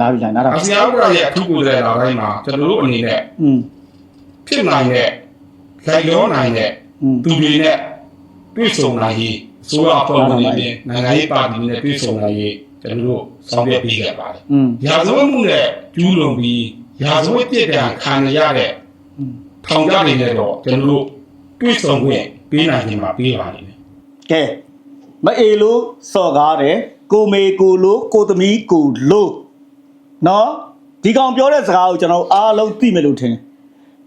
လာပြီလားနားတော့အစီအစဉ်ရဲ့အထူးကိုယ်စားလှယ်လာတိုင်းမှာကျွန်တော်တို့အနေနဲ့อืมဖြစ်နိုင်တဲ့လိုက်ရောနိုင်တဲ့သူတွေနဲ့တွေ့ဆုံနိုင်ရေးအစိုးရအဖွဲ့ဝင်တွေနဲ့နိုင်ငံရေးပါတီတွေနဲ့တွေ့ဆုံနိုင်ရေးကျွန်တော်တို့ဆောင်ရွက်ပေးခဲ့ပါတယ်။ရာဇဝတ်မှုနဲ့ကျူးလွန်ပြီးရာဇဝတ်ပြစ်ဒဏ်ခံရတဲ့ထောင်ကျနေတဲ့တော့ကျွန်တော်တို့တွေ့ဆုံခွင့်ပေးနိုင်ခြင်းမှာပေးပါလိမ့်မယ်။ကဲမအေလို့စော်ကားတယ်ကိုမေကိုလို့ကိုသမီးကိုလို့ နော်ဒီကောင်ပြောတဲ့စကားကိုကျွန်တော်အားလုံးသိမယ်လို့ထင်တယ်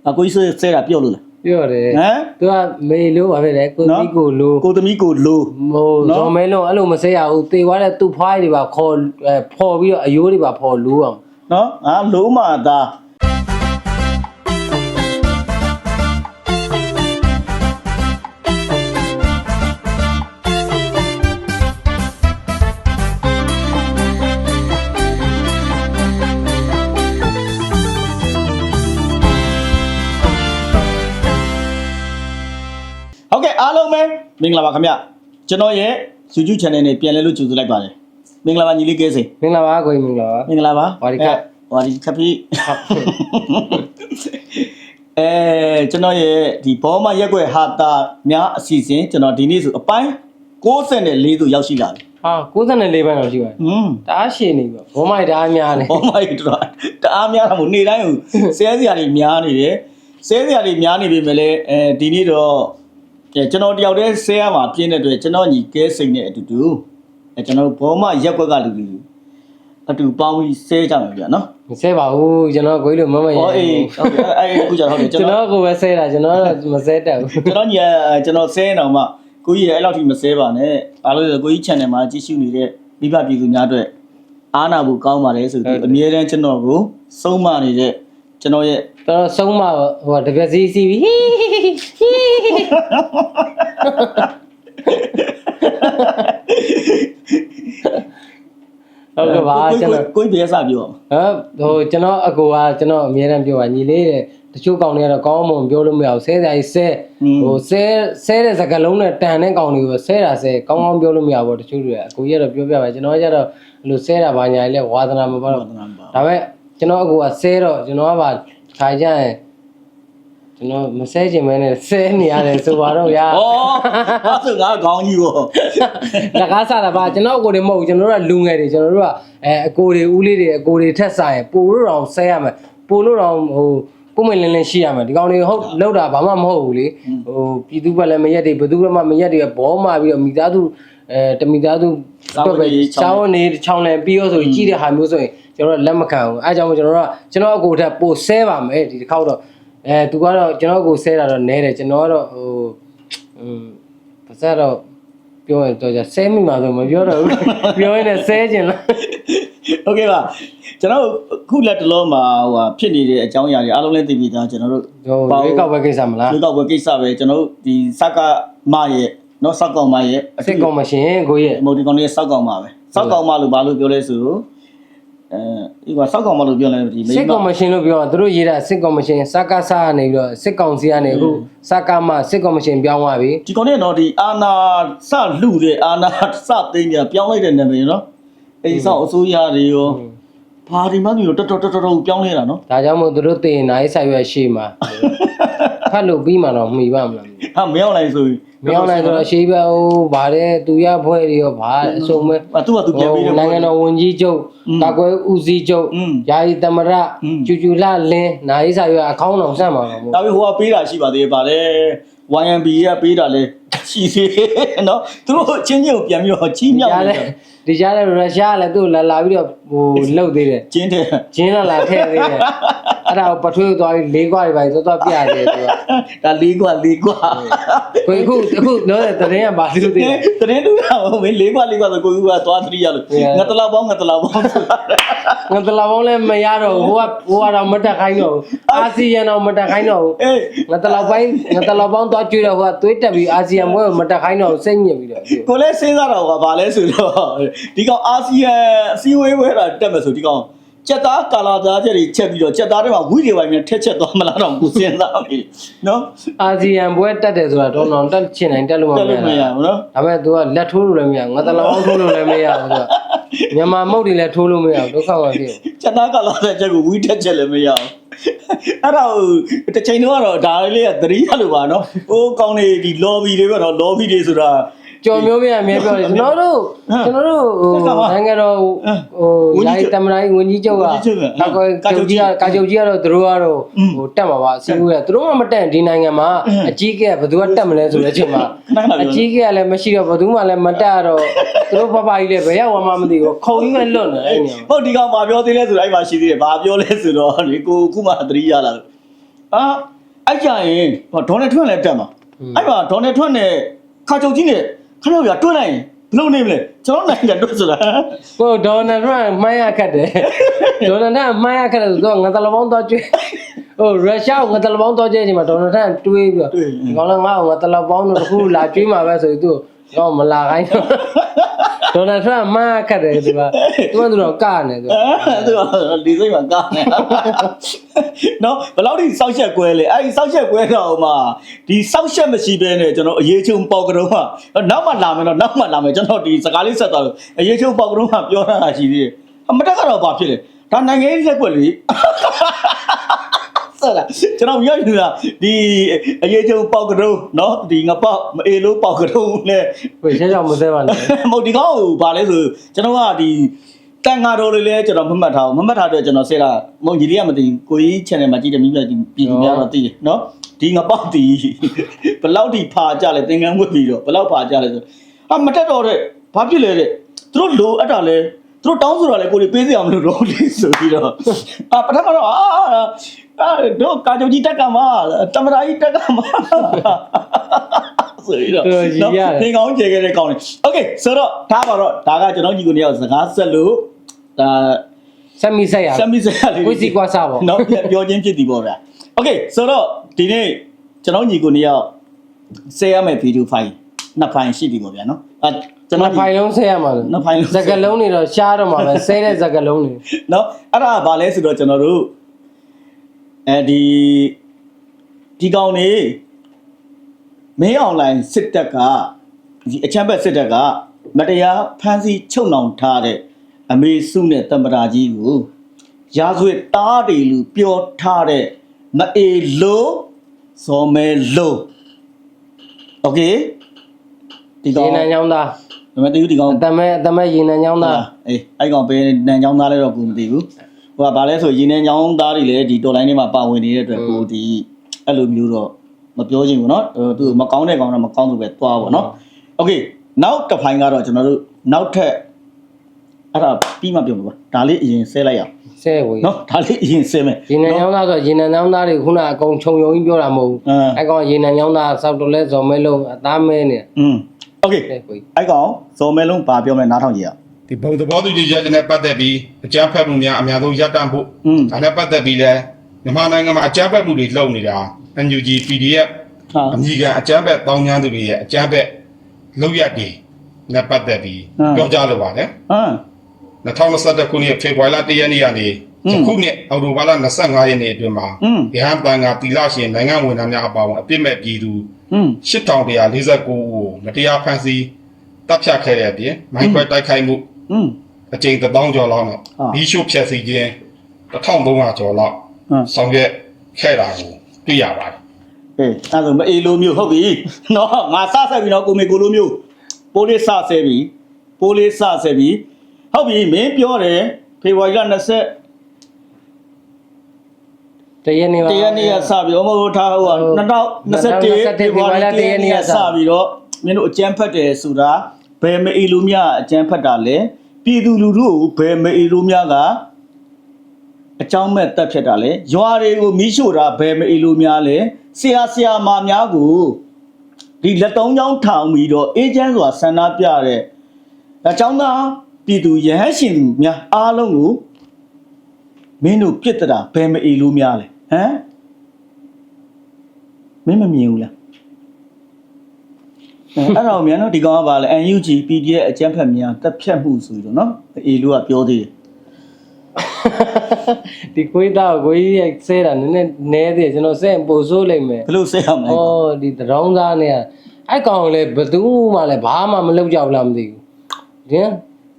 အကိုကြီးဆဲတာပြောလို့လားပြောတယ်ဟမ်သူကမေလို့ပါပဲလေကိုကြီးကိုလို့ကိုသမီးကိုလို့ဟိုနော်ဇော်မဲလုံးအဲ့လိုမစဲရဘူးတေသွားတဲ့သူ့ဖွားတွေပါခေါ်အဲဖော်ပြီးတော့အယိုးတွေပါဖော်လို့အောင်နော်ငါလုံးမသား မင်္ဂလာပါခင်ဗျကျွန်တော်ရဲ့ YouTube channel နဲ့ပြန်လဲလို့ကြိုဆိုလိုက်ပါတယ်မင်္ဂလာပါညီလေးကဲစိမင်္ဂလာပါကိုကြီးမင်္ဂလာပါမင်္ဂလာပါဝါဒီကပ်အဲဝါဒီကပ်ပြီအဲကျွန်တော်ရဲ့ဒီဘောမရက်ွက်ဟာတာများအစီအစဉ်ကျွန်တော်ဒီနေ့ဆိုအပိုင်း64ဆိုရောက်ရှိလာပြီဟာ94ဘန်းတော့ရှိပါတယ်ဟွန်းတအားရှည်နေပြီဘောမိုက်တအားများနေဘောမရက်တော့တအားများတာမို့နေ့တိုင်းကိုဆဲစရာတွေများနေတယ်ဆဲစရာတွေများနေပြီမလဲအဲဒီနေ့တော့အဲ ကျွန်တော်တယောက်တည်းဆဲရမှာပြင်းတဲ့အတွက်ကျွန်တော်ညီကဲစိတ်နဲ့အတူတူအဲကျွန်တော်ဘောမရက်ွက်ကလူလူအတူပေါင်းပြီးဆဲကြမယ်ဗျာနော်မစဲပါဘူးကျွန်တော်ကိုကြီးလိုမမရဟောအေးဟုတ်ကဲ့အဲ့အဲ့အခုကျတော့ဟုတ်တယ်ကျွကျွန်န်တော်တော်ကိုပဲစဲတာကျွန်တော်တော့မစဲတတ်ဘူးကျွန်တော်ညီကကျွန်တော်ဆဲနေအောင်မှကိုကြီးရဲ့အဲ့လောက်ထိမဆဲပါနဲ့ဘာလို့လဲဆိုတော့ကိုကြီး channel မှာကြည့်ရှုနေတဲ့မိဘပြည်သူများအတွက်အားနာဖို့ကောင်းပါတယ်ဆိုပြီးအမြဲတမ်းကျွန်တော်ကိုစုံမနေတဲ့ ကျွန်တော်ရဲ့တော်ဆုံးမဟိုတပြက်စီးစီးပြီးဟီးဟီးဟီးဟီးဟုတ်ကဲ့ပါကျွန်တော်ကိုကြီးဘယ်စပြောအောင်ဟမ်ဟိုကျွန်တော်အကူကကျွန်တော်အမြဲတမ်းပြောပါညီလေးတဲ့တချို့ကောင်တွေကတော့ကောင်းမွန်ပြောလို့မရဘူးဆဲစရာကြီးဆဲဟိုဆဲဆဲတဲ့စကားလုံးနဲ့တန်တဲ့ကောင်တွေကိုဆဲတာဆဲကောင်းကောင်းပြောလို့မရဘူးတချို့တွေကအကူကြီးကတော့ပြောပြပါကျွန်တော်ကျတော့အဲ့လိုဆဲတာဘာညာလဲဝါသနာမပါတော့ဝါသနာမပါဒါပေမဲ့ ကျွန်တော်အကူကဆဲတော့ကျွန်တော်ကပါခါကြရင်ကျွန်တော်မဆဲချင်မဲနဲ့ဆဲနေရတယ်ဆိုပါတော့ဗျာဩအဲ့ဆိုငါခေါင်းကြီးပေါ့လကားစားတာပါကျွန်တော်အကိုတွေမဟုတ်ဘူးကျွန်တော်တို့ကလူငယ်တွေကျွန်တော်တို့ကအဲအကိုတွေဦးလေးတွေအကိုတွေထက်စားရင်ပိုလို့တော့ဆဲရမယ်ပိုလို့တော့ဟိုကိုမင်းလင်းလင်းရှိရမယ်ဒီကောင်တွေဟုတ်လောက်တာဘာမှမဟုတ်ဘူးလေဟိုပြည်သူဘက်လည်းမရက်တွေဘယ်သူမှမရက်တွေဘောမှပြီးတော့မိသားစုအဲတမိသားစုအတွက်ပဲချောင်းနေချောင်းလည်ပြီးတော့ဆိုကြီးတဲ့ဟာမျိုးဆိုရင် ကျွန်တော်လက်မခံဘူးအဲအကြောင်းမို့ကျွန်တော်တို့ကကျွန်တော်အကိုထက်ပိုဆဲပါမယ်ဒီတစ်ခေါက်တော့အဲသူကတော့ကျွန်တော်အကိုဆဲတာတော့နဲတယ်ကျွန်တော်ကတော့ဟိုอืมပါစတော့ ပြောရင်တော့じゃဆဲမိမှာဆိုမပြောတော့ဘူးပြောရင်လည်းဆဲကျင်လား โอเคပါကျွန်တော်ခုလက်တလုံးမှာဟိုဟာဖြစ်နေတဲ့အကြောင်းအရာတွေအားလုံးလည်းသိပြီးသားကျွန်တော်တို့ ဟိုရွေးကောက်ပွဲကိစ္စမလား ဒီတော့ဘယ်ကိစ္စပဲကျွန်တော်တို့ဒီစက်ကမရဲ့နော်စက်ကောင်မရဲ့အ စစ်ကောမရှင်ကိုရဲ့ မိုဒီကောင်ရဲ့စက်ကောင်မပဲစက်ကောင်မလို့ဘာလို့ပြောလဲဆို အဲဒီကစက်ကောင်မလို့ပြောလဲဒီမိစစ်ကောမရှင်လို့ပြောတာသူတို့ရေးတာစစ်ကောမရှင်စကားစားကနေပြီးတော့စစ်ကောင်စီကနေအခုစကားမစစ်ကောမရှင်ပြောင်းသွားပြီဒီကောင်နဲ့တော့ဒီအာနာစလူတဲ့အာနာစသိန်းကြီးပြောင်းလိုက်တဲ့နာမည်နော်အဲဒီဆောက်အစိုးရတွေရောဘာဒီမှမလို့တော်တော်တော်တော်ပြောင်းလဲတာနော်ဒါကြောင့်မို့သူတို့တင်နိုင်ဆိုင်ရွက်ရှိမှာဖတ်လို့ပြီးမှတော့မှီပါမလား ဟာမရောက်နိုင်ဆိုရင် မရောက်နိုင်ဆိုတော့ရှိပဲဟိုဗါတဲ့သူရဖွဲ့တွေရောဗါအစုံမဲ့ အတူကသူပြန်ပြီးတယ် နိုင်ငံတော်ဝန်ကြီးချုပ် อืม ကာကွယ်ဦးစီးချုပ် อืม ယာယီသမရ อืม ကျူကျူလာလင်းနိုင်ဆိုင်ရွက်အကောင်းတော်စမ်းပါတော့မို့ ဒါပေမဲ့ဟိုကပေးတာရှိပါသေးတယ်ဗာလေ YMB ကပေးတာလဲရှိသေးတယ်နော်သူတို့ချင်းချင်းကိုပြန်ပြီးတော့ကြီးမြောက် ကြား နေ လဲ တယ် ဒီကြားလဲရုရှားလည်းသူ့လာလာပြီးတော့ဟိုလှုပ်သေးတယ်ကျင်းတယ်ဂျင်းလာလာထည့်သေးတယ်အဲ့ဒါကိုပထွေးသွားပြီးလေးခွားတွေပါသွားသွားပြတယ်သူကဒါလေးကွာလေးကွာကိုအခုအခုလို့တဲ့တရင်ကဘာလို့သေးလဲတရင်တူတာမင်းလေးကွာလေးကွာဆိုကိုကူကသွားသတိရလို့ Yeah. ငါတလာပေါင်းငါတလာပေါင်းဆိုတာငါတလာပေါင်းလည်းမရတော့ဘူးဟိုကဟိုကတော့မတက်ခိုင်းတော့ဘူးအာဆီယံတော့မတက်ခိုင်းတော့ဘူးအေးငါတလာပိုင်းငါတလာပေါင်းသွားကြွေးတော့ဟိုကသွေးတက်ပြီးအာဆီယံဘွဲကိုမတက်ခိုင်းတော့ဘူးစိတ်ညစ်ပြီးတော့ ကိုလည်းစဉ်းစားတော့ကဘာလဲဆိုတော့ဒီကောင်အာဆီယံအစည်းအဝေးဝဲတာတက်မယ်ဆိုဒီကောင်ကြက်သားကာလာသားချက်တွေချက်ပြီးတော့ကြက်သားတွေမှာဝိတွေပိုင်းနဲ့ထက်ချက်သွားမလားတော့ကိုစဉ်းစားပြီနော်အာဆီယံဘွဲတက်တယ်ဆိုတာတော့တော့တက်ချင်တိုင်းတက်လို့မတက်ရလို့မရဘူးဘူးနော်ဒါပေမဲ့ तू ကလက်ထိုးလို့လည်းမရငါတလာပေါင်းထိုးလို့လည်းမရဘူးသူကမြန်မာမုတ်တွေလည်းထိုးလို့မရဘူးဒုက္ခပါဖြစ်ကျန်တာကလာတဲ့ချက်ကိုဝီးတက်ချက်လည်းမရအောင်အဲ့ဒါကိုတစ်ချိန်တော့ကတော့ဒါလေးကသတိရလို့ပါနော်။အိုးကောင်းနေဒီ lobby တွေပဲတော့ lobby တွေဆိုတာ ကြော်မျိုးမြတ်အမြဲပြောတယ်ကျွန်တော်တို့ကျွန်တော်တို့ဟိုနိုင်ငံတော်ဟိုရိုင်းတမတိုင်းဝင်ကြီးချုပ်ကကာချုပ်ကြီးကကာချုပ်ကြီးကတော့သူတို့ကတော့ဟိုတက်မှာပါအစည်းအဝေးကသူတို့မှမတက်ဒီနိုင်ငံမှာအကြီးကဲဘယ်သူကတက်မလဲဆိုတဲ့အချိန်မှာအကြီးကဲကလည်းမရှိတော့ဘယ်သူမှလည်းမတက်တော့သူတို့ဖဖကြီးလည်းဘယ်ရောက်မှမသိဘူးခုံကြီးပဲလွတ်နေအဲ့နေဟုတ်ဒီကောင်ဘာပြောသေးလဲဆိုတော့အဲ့မှာရှိသေးတယ်ဘာပြောလဲဆိုတော့လေကိုခုမှသတိရလာလို့အာအဲ့ကြရင်ဟောဒေါ်နယ်ထွန်းလည်းတက်မှာအဲ့မှာဒေါ်နယ်ထွန်းနဲ့ခါချုပ်ကြီးနဲ့ ခဏပြတွန်းလိုက်ရင်ဘယ်လိုနေမလဲကျွန်တော်နိုင်ငံတွန်းဆိုတာကိုဒေါ်နယ်ထရန့်မှန်းရခတ်တယ်ဒေါ်နယ်ထရန့်မှန်းရခတ်တယ်ဆိုတော့ငါတလပေါင်းတော့ကျွေးဟိုရုရှားကိုငါတလပေါင်းတော့ကျွေးချိန်မှာဒေါ်နယ်ထရန့်တွေးပြီးတော့ဒီကောင်လည်းငါ့ကိုငါတလပေါင်းတော့တစ်ခုလာကျွေးမှာပဲဆိုပြီးသူ တော့မလာခိုင်းတော့ဒေါ်နယ်ထရန့်မှန်းရခတ်တယ်သူကသူကသူတော့ကနေသူအဲ့ဒါဒီစိတ်မှာကားနေနော်ဘယ်လောက်ထိစောက်ချက်ကွဲလဲအဲ့ဒီစောက်ချက်ကွဲတော့မှဒီစောက်ချက်မရှိဘဲနဲ့ကျွန်တော်အရေးချုံပေါက်ကတော့မှနောက်မှလာမယ်တော့နောက်မှလာမယ်ကျွန်တော်ဒီစကားလေးဆက်သွားလို့အရေးချုံပေါက်ကတော့မှပြောတာရှိသေးတယ်အမတက်ကတော့ဘာဖြစ်လဲဒါနိုင်ငံရေးလက်ကွက်လေ ဆက်လာကျွန်တော်ပြောနေတာဒီအရေးချုံပေါက်ကတော့နော်ဒီငပေါက်မအေလို့ပေါက်ကတော့နဲ့ကိုရှင်းရှင်းမစဲပါနဲ့မဟုတ်ဒီကောင်ကိုဗာလဲဆိုကျွန်တော်ကဒီတန်ဃာတော်လေးလဲကျွန်တော်မမှတ်ထားဘူးမမှတ်ထားတော့ကျွန်တော်ဆဲတာမဟုတ်ညီလေးကမသိဘူးကိုကြီး channel မှာကြည့်တယ်မိမပြည်ပြည်သူများတော့သိတယ်နော်ဒီငပေါက်တီဘယ်လောက်ထိဖာကြလဲသင်္ကန်းဝတ်ပြီးတော့ဘယ်လောက်ဖာကြလဲဆိုဟာမတက်တော့တဲ့ဘာဖြစ်လဲတဲ့သူတို့လိုအပ်တာလဲသူတို့တောင်းဆိုတာလဲကိုကြီးပေးစရာမလိုတော့လေဆိုပြီးတော့အာပထမတော့အာ အာတို့ကာကြုံကြီးတက်ကမှာတမရာကြီးတက်ကမှာဆိုပြီးတော့ တော်ကြီးရတယ် သင်ကောင်းကျေခဲ့တဲ့ကောင်းတယ်โอเคဆိုတော့ဒါပါတော့ဒါကကျွန်တော်ညီကိုနေရောက်စကားဆက်လို့ဒါ ဆက်မိဆက်ရ ဆက်မိဆက်ရလေး ဝိစီကွာစားပေါ့ နော်ပြန်ပြောချင်းဖြစ်သည်ပေါ့ဗျာโอเคဆိုတော့ဒီနေ့ကျွန်တော်ညီကိုနေရောက်ဆဲရမယ့်ဗီဒီယိုဖိုင်နှစ်ဖိုင်ရှိပြီပေါ့ဗျာနော်အဲကျွန် ကျွန် တော် တော်ဖိုင်လုံးဆက်ရမှာ နှစ်ဖိုင်လုံး စကလုံးတွေတော့ရှားတော့မှာပဲဆဲတဲ့စကလုံးတွေ နော်အဲ့ဒါကဘာလဲဆိုတော့ကျွန်တော်တို့ အဲဒီဒီကောင်နေမင်းအွန်လိုင်းစစ်တပ်ကဒီအချမ်းဘက်စစ်တပ်ကမတရားဖမ်းဆီးချုပ်နှောင်ထားတဲ့အမေစုနဲ့တမ္ပရာကြီးကိုရာဇဝတ်တားတယ်လို့ပြောထားတဲ့မအေလို့ဇော်မဲလို့โอเคဒီကောင် ရေနံချောင်းသား မသိဘူးဒီကောင် အတမဲအတမဲရေနံချောင်းသား အေးအဲ့ကောင်ပဲနန်ချောင်းသားလဲတော့ကိုမသိဘူး ဟိုကဘာလဲဆိုရင်နန်ချောင်းသားတွေလည်းဒီတော်လိုင်းထဲမှာပါဝင်နေတဲ့အတွက်ကိုဒီအဲ့လိုမျိုးတော့မပြောချင်ဘူးเนาะသူမကောင်းတဲ့ကောင်တော့မကောင်းသူပဲသွားပါเนาะโอเคနောက်တစ်ဖိုင်ကတော့ကျွန်တော်တို့နောက်ထပ်အဲ့ဒါပြီးမှပြောမှာပါဒါလေးအရင်ဆဲလိုက်ရအောင် ဆဲဝေး เนาะဒါလေးအရင်ဆဲမယ် ရေနံချောင်းသားဆိုရေနံချောင်းသားတွေခုနအကုန်ခြုံယုံကြီးပြောတာမဟုတ်ဘူး အင်း အဲ့ကောင်ရေနံချောင်းသားစောက်တော်လဲဇော်မဲလုံးအသားမဲနေ อืมโอเค တယ်ကိုကြီး အဲ့ကောင်ဇော်မဲလုံးဘာပြောမလဲနားထောင်ကြည့်ရအောင် ဒီဘုံသဘောတူညီချက်နဲ့ပတ်သက်ပြီးအကြမ်းဖက်မှုများအများဆုံးရပ်တန့်ဖို့ဒါနဲ့ပတ်သက်ပြီးလည်းမြန်မာနိုင်ငံမှာအကြမ်းဖက်မှုတွေလုပ်နေတာ NUG PDF အမြင့်ကအကြမ်းဖက်တောင်းကျမ်းသူတွေရဲ့အကြမ်းဖက်လုပ်ရက်တွေနဲ့ပတ်သက်ပြီးပြောကြားလိုပါတယ်ဟုတ်2021ခုနှစ်ဖေဖော်ဝါရီလ1ရက်နေ့ကနေယခုနှစ်အော်တိုဘာလ25ရက်နေ့အတွင်းမှာရဟန်းတန်ခါတီလာရှင်နိုင်ငံဝန်ထမ်းများအပါအဝင်အပြစ်မဲ့ပြည်သူ8149ဦးကိုမတရားဖမ်းဆီးတပ်ဖြတ်ခဲ့တဲ့အပြင်မိုင်းခွဲတိုက်ခိုက်မှု อืม အကြိမ်1000ကျော်လောက်နဲ့ဟာဘီရှို့ဖြတ်စီခြင်း1300ကျော်လောက်ဟမ်ဆောင်ရွက်ခဲ့တာကိုတွေ့ရပါတယ် အေးအဲ့ဒါဆိုမအေးလိုမျိုးဟုတ်ပြီနော်ငါစဆက်ပြီနော်ကိုမေကိုလိုမျိုးပိုးလေးစဆဲပြီပိုးလေးစဆဲပြီဟုတ်ပြီမင်းပြောတယ်ဖေဖော်ဝါရီလ20တရက်နေပါ တရက်နေ့ကစပြီးအမဟုတ်ထားဟိုက2021ဖေဖော်ဝါရီလ1ရက်နေ့ကစပြီးတော့မင်းတို့အကြမ်းဖက်တယ်ဆိုတာ ဘယ်မအေးလိုများအကြမ်းဖက်တာလဲပြည်သူလူထုကိုဘယ်မအေးလိုများကအကြောင်းမဲ့တက်ဖြတ်တာလဲရွာတွေကိုမီးရှို့တာဘယ်မအေးလိုများလဲဆရာဆရာမများကိုဒီလက်တုံးချောင်းထောင်ပြီးတော့အေဂျင့်ဆိုတာဆန္ဒပြတဲ့အကြောင်းသားပြည်သူရဟန်းရှင်သူများအားလုံးကိုမင်းတို့ပြစ်တတာဘယ်မအေလို့များလဲဟမ်မင်းမမြင်ဘူးလား အဲ့အဲ့တော့မြန်တော့ဒီကောင်ကပါလဲ UNG PDF အကြမ်းဖက်များတက်ဖြတ်မှုဆိုပြီးတော့နော်အေလို့ကပြောသေးတယ်ဒီကိုကြီးသားကိုကြီးရဲ့ဆဲတာနည်းနည်းနဲသေးတယ်ကျွန်တော်ဆဲရင်ပိုဆိုးလိမ့်မယ်ဘယ်လိုဆက်ရမလဲဩဒီတရောင်းသားနဲ့အဲ့ကောင်လည်းဘယ်သူမှလည်းဘာမှမလုပ်ကြဘူးလားမသိဘူးဒီ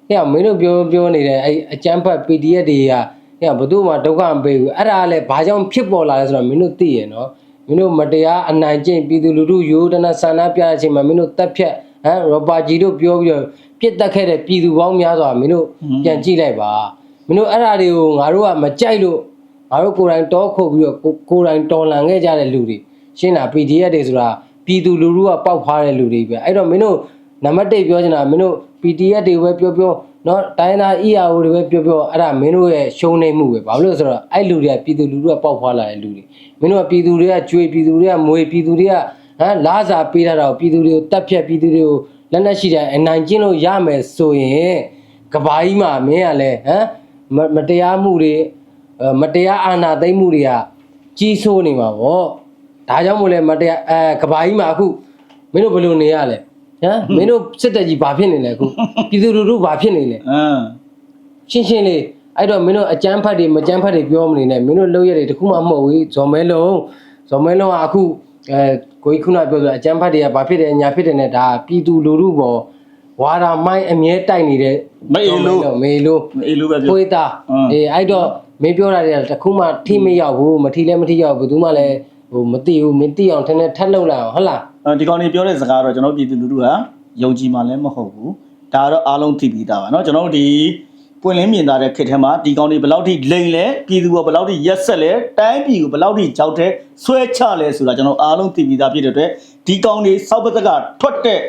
ဟဲ့မင်းတို့ပြောပြောနေတဲ့အဲ့အကျန်းဖတ် PDF တွေကဟဲ့ဘယ်သူမှဒုက္ခမပေးဘူးအဲ့ဒါလည်းဘာကြောင့်ဖြစ်ပေါ်လာလဲဆိုတော့မင်းတို့သိရနော် မင်းတို့မတရားအနိုင်ကျင့်ပြည်သူလူထုရိုးတနဆန္ဒပြတဲ့အချိန်မှာမင်းတို့တက်ဖြတ်ဟမ်ရောပါဂျီတို့ပြောပြီးတော့ပြစ်တက်ခဲ့တဲ့ပြည်သူပေါင်းများစွာမင်းတို့ပြန်ကြည့်လိုက်ပါမင်းတို့အဲ့ဒါတွေကိုငါတို့ကမကြိုက်လို့ငါတို့ကိုယ်တိုင်တောခုတ်ပြီးတော့ကိုကိုယ်တိုင်တော်လှန်ခဲ့ကြတဲ့လူတွေရှင်းလား PDF တွေဆိုတာပြည်သူလူထုကပေါက်ဖားတဲ့လူတွေပဲအဲ့တော့မင်းတို့နံပါတ်1ပြောချင်တာမင်းတို့ PDF တွေပဲပြောပြော เนาะတိုင်းသား EAO တွေပဲပြောပြောအဲ့ဒါမင်းတို့ရဲ့ရှုံးနေမှုပဲဘာလို့လဲဆိုတော့အဲ့လူတွေကပြည်သူလူထုကပေါက်ဖွာလာတဲ့လူတွေမင်းတို့ကပြည်သူတွေကကြွေပြည်သူတွေကမွေပြည်သူတွေကဟမ်လားစာပေးထားတာကိုပြည်သူတွေကိုတက်ဖြတ်ပြည်သူတွေကိုလက်နက်ရှိတဲ့အနိုင်ကျင့်လို့ရမယ်ဆိုရင်ကဘာကြီးမှာမင်းကလည်းဟမ်မမတရားမှုတွေအဲမတရားအာဏာသိမ်းမှုတွေကကြီးဆိုးနေမှာဗောဒါကြောင့်မို့လဲမတရားအဲကဘာကြီးမှာအခုမင်းတို့ဘယ်လိုနေရလဲ ဟမ်မင်းတို့စစ်တပ်ကြီးဘာဖြစ်နေလဲအခုပြည်သူလူထုဘာဖြစ်နေလဲအင်းရှင်းရှင်းလေးအဲ့တော့မင်းတို့အကြမ်းဖက်တွေမကြမ်းဖက်တွေပြောမနေနဲ့မင်းတို့လုပ်ရတဲ့တခုမှမဟုတ်ဘူးဇော်မဲလုံးဇော်မဲလုံးကအခုအဲကိုကြီးခုနပြောဆိုအကြမ်းဖက်တွေကဘာဖြစ်တယ်ညာဖြစ်တယ်နဲ့ဒါပြည်သူလူထုပေါ်ဝါရာမိုင်းအမြဲတိုက်နေတဲ့မေလို့မေလို့အေးလို့ပဲပြောကိုသားအင်းအေးအဲ့တော့မင်းပြောတာတွေကတခုမှထိမရောက်ဘူးမထိလည်းမထိရောက်ဘူးဘယ်သူမှလည်းဟိုမသိဘူးမသိအောင်ထင်ထထက်လောက်လာအောင်ဟုတ်လားအဲ ဒီကောင်တွေပြောတဲ့စကားတော့ကျွန်တော်ပြည်သူလူထုဟာယုံကြည်မှလည်းမဟုတ်ဘူးဒါကတော့အားလုံးသိပြီးသားပါเนาะကျွန်တော်တို့ဒီပွင့်လင်းမြင်သာတဲ့ခေတ်ထဲမှာဒီကောင်တွေဘယ်လောက်ထိလိန်လဲပြည်သူကဘယ်လောက်ထိရက်ဆက်လဲတိုင်းပြည်ကိုဘယ်လောက်ထိကြောက်တဲ့ဆွဲချလဲဆိုတာကျွန်တော်အားလုံးသိပြီးသားဖြစ်တဲ့အတွက်ဒီကောင်တွေစောက်ပတကထွက်တဲ့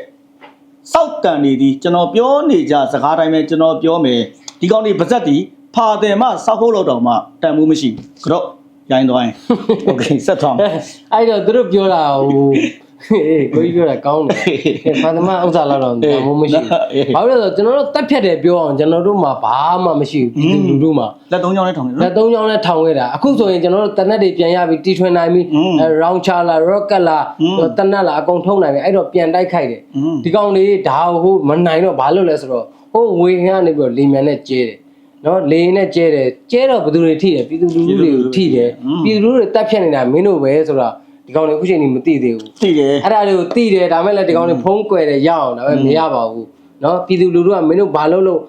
စောက်တန်နေသည်ကျွန်တော်ပြောနေကြစကားတိုင်းပဲကျွန်တော်ပြောမယ်ဒီကောင်တွေပါဇက်တီဖာတယ်မှစောက်ဖို့လို့တော့မှတန်မှုမရှိဘူးကြော့ရိုင်းသွားရင်โอเคဆက်သွားမယ် အဲ့တော့သူတို့ပြောတာဟို ဟေးကိုကြီးပြောတာကောင်းတယ်ဘာသမဥစ္စာလောက်တော့ဒါမှမရှိဘူးဘာလို့လဲဆိုကျွန်တော်တို့တက်ဖြတ်တယ်ပြောအောင်ကျွန်တော်တို့မှာဘာမှမရှိဘူးလူတို့မှာလက်သုံးချောင်းနဲ့ထောင်နေလက်သုံးချောင်းနဲ့ထောင်ခဲ့တာအခုဆိုရင်ကျွန်တော်တို့တနက်တွေပြန်ရပြီတီထွင်နိုင်ပြီရောင်ချလာရော့ကတ်လာတနက်လာအကုန်ထုံးနိုင်ပြီအဲ့တော့ပြန်တိုက်ခိုက်တယ်ဒီကောင်လေးဒါဟိုမနိုင်တော့ဘာလို့လဲဆိုတော့ဟိုဝေဟင်းကနေပြီးတော့လေမြန်နဲ့ကျဲတယ်နော်လေနဲ့ကျဲတယ်ကျဲတော့ဘယ်သူတွေထိတယ်ပြည်သူလူထုတွေထိတယ်ပြည်သူလူထုတွေတက်ဖြတ်နေတာမင်းတို့ပဲဆိုတော့ ဒီကောင်လေးအခုချိန်ကြီးမသိသေးဘူး သိတယ် အဲ့ဒါတွေကိုသိတယ်ဒါမဲ့လည်းဒီကောင်တွေဖုံးကွယ်တယ်ရအောင်ဒါပေမဲ့မရပါဘူးเนาะပြည်သူလူထုကမင်းတို့ဘာလုပ်လို့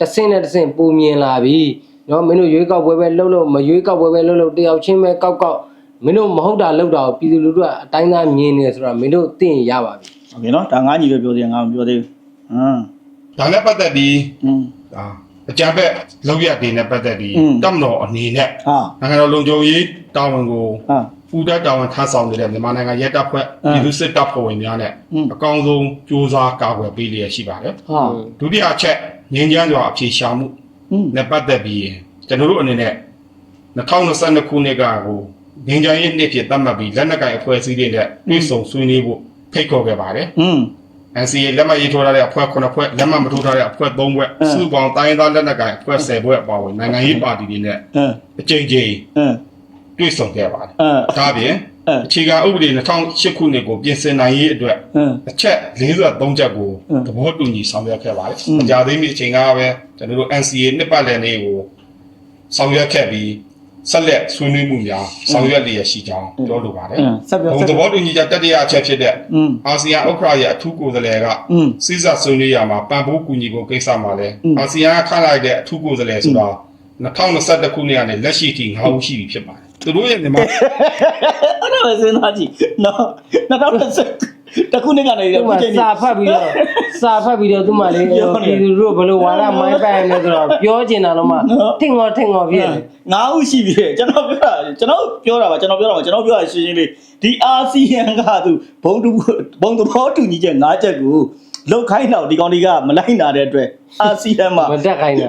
တစ်ဆင့်နဲ့တစ်ဆင့်ပူမြင်လာပြီเนาะမင်းတို့ရွေးကောက်ပွဲပဲလုပ်လို့မရွေးကောက်ပွဲပဲလုပ်လို့တယောက်ချင်းပဲကောက်ကောက်မင်းတို့မဟုတ်တာလုပ်တာကိုပြည်သူလူထုကအတိုင်းသားမြင်နေတယ်ဆိုတော့မင်းတို့သိရင်ရပါပြီ โอเคเนาะဒါငါညီပဲပြောသေးတယ်ငါမပြောသေးဘူးဟမ် ဒါနဲ့ပတ်သက်ပြီး อืม ဒါအကြံဖက်လောက်ရတွေနဲ့ပတ်သက်ပြီး อืม တပ်မတော်အနေနဲ့ ဟာ နိုင်ငံတော်လုံခြုံရေးတာဝန်ကို ဟာ ပူတက်တာဝန်ထမ်းဆောင်နေတဲ့မြန်မာနိုင်ငံရဲတပ်ဖွဲ့ပြည်သူစစ်တပ်ဖွဲ့ဝင်များနဲ့အကောင်ဆုံးကြိုးစားကာကွယ်ပေးလျက်ရှိပါတယ်။ဒုတိယအချက်ငင်းကြမ်းစွာအဖြေရှာမှုနဲ့ပတ်သက်ပြီးကျွန်တော်တို့အနေနဲ့2022ခုနှစ်ကကိုငင်းကြမ်းရေးနှစ်ဖြစ်သတ်မှတ်ပြီးလက်နက်ကိုင်အဖွဲ့အစည်းတွေနဲ့တွေ့ဆုံဆွေးနွေးဖို့ဖိတ်ခေါ်ခဲ့ပါတယ်။ NCA လက်မှတ်ရေးထိုးထားတဲ့အဖွဲ့9ဖွဲ့လက်မှတ်မထိုးထားတဲ့အဖွဲ့3ဖွဲ့စုပေါင်းတိုင်းဒေသလက်နက်ကိုင်အဖွဲ့10ဖွဲ့အပါအဝင်နိုင်ငံရေးပါတီတွေနဲ့အကြိမ်ကြိမ် တွေ့ဆုံခဲ့ပါတယ်။ဒါပြင်အခြေခံဥပဒေ2008ခုနှစ်ကိုပြင်ဆင်နိုင်ရေးအတွက်အချက်43ချက်ကိုသဘောတူညီဆောင်ရွက်ခဲ့ပါတယ်။ကြာသေးမီအချိန်ကပဲကျွန်တော်တို့ NCA နှစ်ပတ်လည်နေ့ကိုဆောင်ရွက်ခဲ့ပြီးဆက်လက်ဆွေးနွေးမှုများဆောင်ရွက်လျက်ရှိကြောင်းပြောလိုပါတယ်။ဆက်ပြောဆက်သဘောတူညီချက်တတိယအချက်ဖြစ်တဲ့အာဆီယံဥက္ကရာရဲ့အထူးကိုယ်စားလှယ်ကစိစဆွေးနွေးရာမှာပံ့ပိုးကူညီဖို့ကိစ္စမှာလဲအာဆီယံကထားလိုက်တဲ့အထူးကိုယ်စားလှယ်ဆိုတာ2021ခုနှစ်ကနေလက်ရှိထိ9ဦးရှိပြီဖြစ်ပါတယ် သူတို့ရဲ့မြန်မာအဲ့ဒါပဲစဉ်းစားကြည့်နော်2020တခုနှစ်ကနေသူအခုမှချိန်စာဖတ်ပြီးတော့စာဖတ်ပြီးတော့သူမှလေပြောနေပြည်သူတို့ဘယ်လိုဝါဒမိုင်းပိုင်လဲဆိုတော့ပြောချင်တာတော့မှနော်ထင်ငေါထင်ငေါဖြစ်တယ်ငါးဦးရှိပြီတဲ့ကျွန်တော်ပြောတာကျွန်တော်ပြောတာပါကျွန်တော်ပြောတာပါကျွန်တော်ပြောတာရှင်းရှင်းလေးဒီအာဆီယံကသူဘုံတူဘုံသဘောတူညီချက်၅ချက်ကိုလောက်ခိုင်းတော့ဒီကောင်တွေကမလိုက်နာတဲ့အတွက်အာဆီယံမှာမတက်ခိုင်းတာ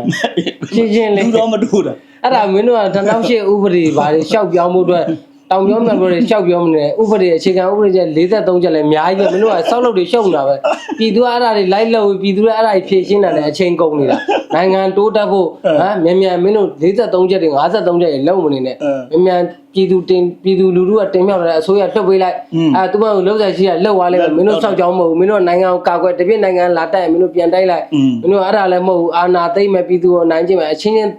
ရှင်းရှင်းလေးလူတော့မတူတာ အဲ့ဒါမင်းတို့က2008ဥပဒေဘာတွေရှောက်ပြောင်းမှုအတွက်တောင်ပြောမြန်ပြောတွေရှောက်ပြောမနေဥပဒေအခြေခံဥပဒေချက်43ချက်လည်းအများကြီးပဲမင်းတို့ကစောက်လုပ်တွေရှုံနေတာပဲပြည်သူကအဲ့ဒါတွေလိုက်လို့ပြည်သူကအဲ့ဒါတွေဖြည့်ရှင်းတာလည်းအချိန်ကုန်နေတာနိုင်ငံတိုးတက်ဖို့ဟမ်မြန်မြန်မင်းတို့43ချက်တွေ53ချက်တွေလုံးမနေနဲ့မြန်မြန်ပြည်သူတင်ပြည်သူလူထုကတင်မြောက်လာတဲ့အစိုးရလှုပ်ပေးလိုက်အဲသူမကလှုပ်ဆက်ရှိရလှုပ်သွားလိုက်မင်းတို့စောက်ကြောင်းမဟုတ်ဘူးမင်းတို့နိုင်ငံကိုကာကွယ်တပြည့်နိုင်ငံလာတိုက်မင်းတို့ပြန်တိုက်လိုက်อืมမင်းတို့အဲ့ဒါလည်းမဟုတ်ဘူးအာနာသိမ့်မဲ့ပြည်သူကိုအနိုင်ကျင့်မဲ့အချင်းချင်း